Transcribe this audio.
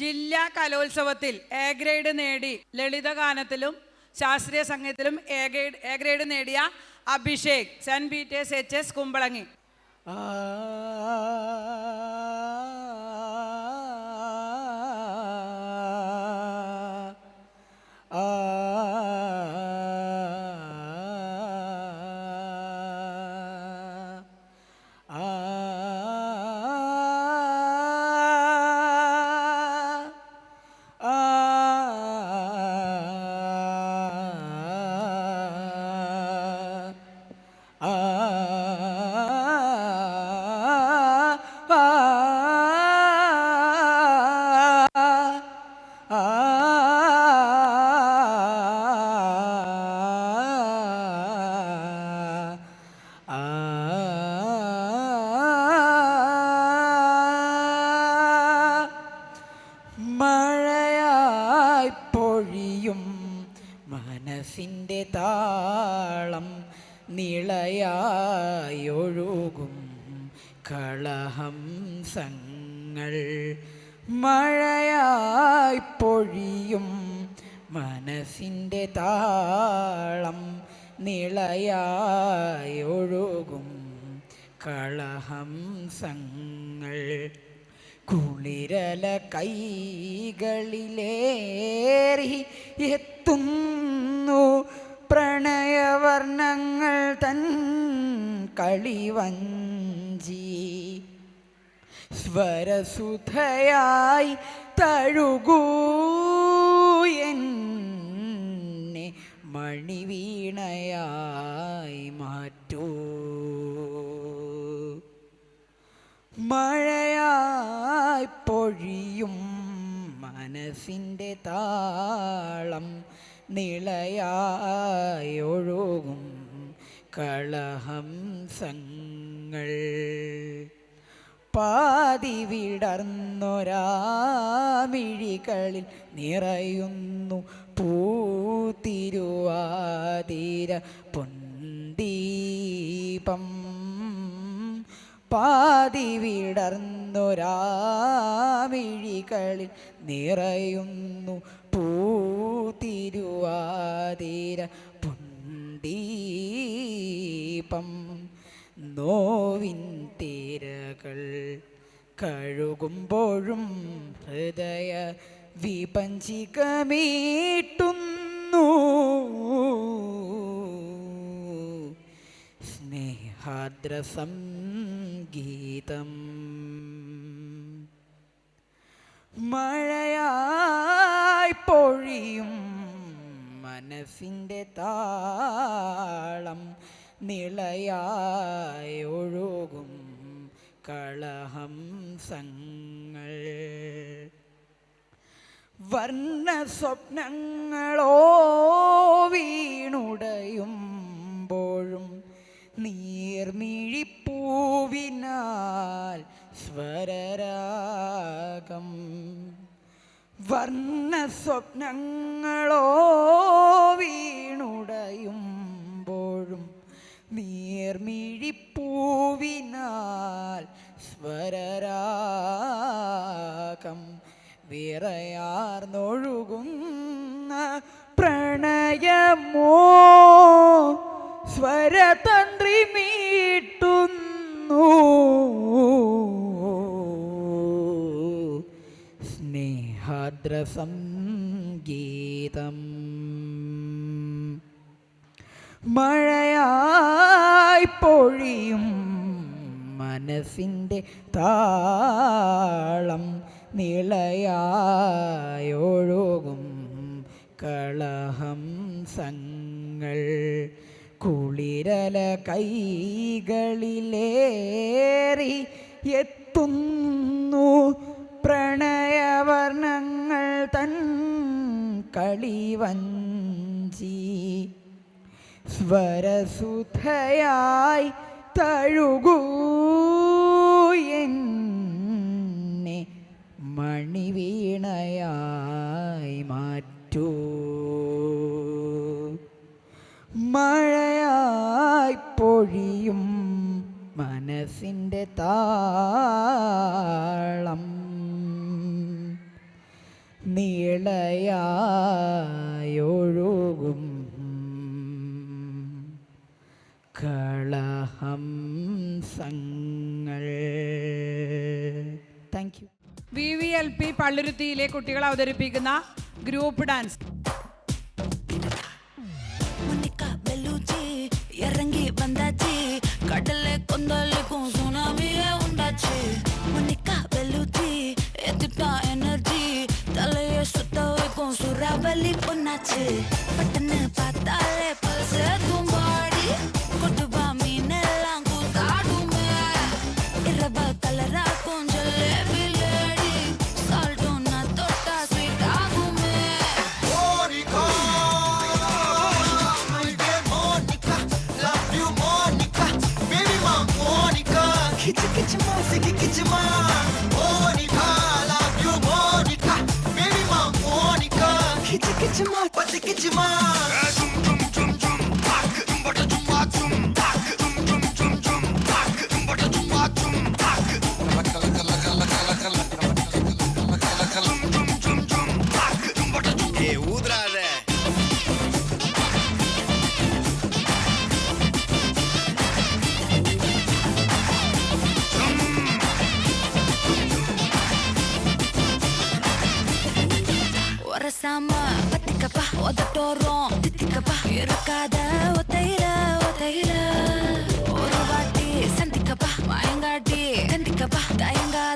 ജില്ലാ കലോത്സവത്തിൽ A grade നേടി ലളിതഗാനത്തിലും ശാസ്ത്രീയ സംഗീതത്തിലും എ ഗ്രേഡ് എ ഗ്രേഡ് നേടിയ Abhishek Saint Peter's H S Kumbalangi. ആ നിളയായൊഴുകും കളഹംസങ്ങൾ മഴയായി പൊഴിയും മനസ്സിന്റെ താളം നിളയായൊഴുകും കളഹംസങ്ങൾ കുളിരല കൈകളിലേറി എത്തുന്നു പ്രണയവർണങ്ങൾ തൻ കളിവഞ്ചി. സ്വരസുധയായി തഴുകൂ മണിവീണയായി മാറ്റൂ. മഴയായി പൊഴിയും മനസ്സിന്റെ താളം നിളയായി കളഹം കളഹംസങ്ങൾ പാതി വിടർന്നൊരാമിഴികളിൽ നിറയുന്നു പൂത്തിരുവാതിര പൊന്തീപം പാതി വിടർന്നൊരാമിഴികളിൽ നിറയുന്നു പൂതിരുവാതിര പുണ്ടീപം നോവിൻ തിരകൾ കഴുകുമ്പോഴും ഹൃദയ വിപഞ്ചികമീട്ടുന്നു. സ്നേഹാദ്ര സംഗീതം മനസ്സിന്റെ താളം നിളയായി ഒഴുകും കളഹംസങ്ങൾ വർണ സ്വപ്നങ്ങളോ വീണുടയുമ്പോഴും നീർമിഴിപ്പൂവിനാൽ സ്വരരാഗം. വർണ സ്വപ്നങ്ങളോ സംഗീതം. മഴയായി പൊഴിയും മനസ്സിന്റെ താളം നിളയായൊഴുകും കളഹംസങ്ങൾ. കുളിരല കൈകളിലേറി എത്തുന്നു പ്രണയവർണങ്ങൾ തൻ കളിവഞ്ചി. സ്വരസുധയായി തഴുകൂ എന്നെ മണിവീണയായി മാറ്റൂ. മഴയായി പൊഴിയും മനസ്സിന്റെ താളം. നീളയാഴുകും കളഹം സങ്ങൾ. Thank you V V L P പള്ളുരുത്തിയിലെ കുട്ടികൾ അവതരിപ്പിക്കുന്ന ഗ്രൂപ്പ് ഡാൻസ്. ഇറങ്ങി വന്നാച്ചി കടലെ കൊന്തലേക്കും സുനാമിയെ ഉണ്ടാച്ചി. മുന്നിക്ക വെല്ലുത്തി എത്തിട്ടാ சுறாவலி பொண்ணாச்சு பட்டுன்னு பார்த்தாலே பல்ச Hit it, get your mark, but. உதட்டோரம் தித்திக்கப்பா. இருக்காத ஒத்தையில ஒத்தையில ஒரு வாட்டி சந்திக்கப்பா. வாயங்காட்டி சந்திக்கப்பா தயங்காத